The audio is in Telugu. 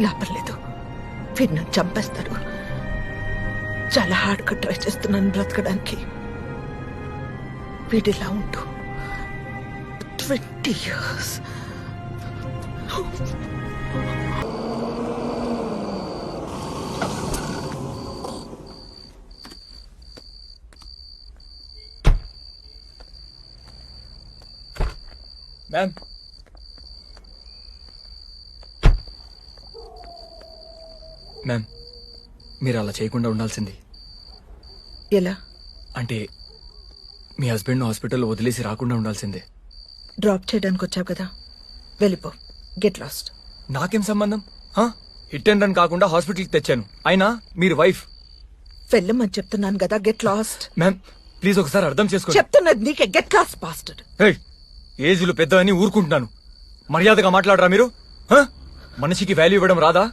లాభం లేదు వీడు నన్ను చంపేస్తాడు చాలా హార్డ్గా ట్రై చేస్తున్నాను బ్రతకడానికి వీడిలా ఉంటూ ట్వంటీ ఇయర్స్ మ్యామ్ మ్యామ్ మీరు అలా చేయకుండా ఉండాల్సింది. ఎలా? అంటే మీ హస్బెండ్ హాస్పిటల్లో వదిలేసి రాకుండా ఉండాల్సిందే. డ్రాప్ చేయడానికి వచ్చావు కదా. వెళ్ళిపో. గెట్ లాస్ట్ నాకేం సంబంధం? హిట్ అండ్ రన్ కాకుండా హాస్పిటల్కి తెచ్చాను. అయినా మీరు వైఫ్. వెళ్ళమని చెప్తున్నాను కదా గెట్ లాస్ట్ మ్యామ్ ప్లీజ్ ఒకసారి అర్థం చేసుకోండి. చెప్తున్నది నీకే గెట్ లాస్ట్ పాస్టర్డ్ ఏయ్, ఏజ్లు పెద్ద అని ఊరుకుంటున్నాను. మర్యాదగా మాట్లాడరా మీరు? మనిషికి వాల్యూ ఇవ్వడం రాదా?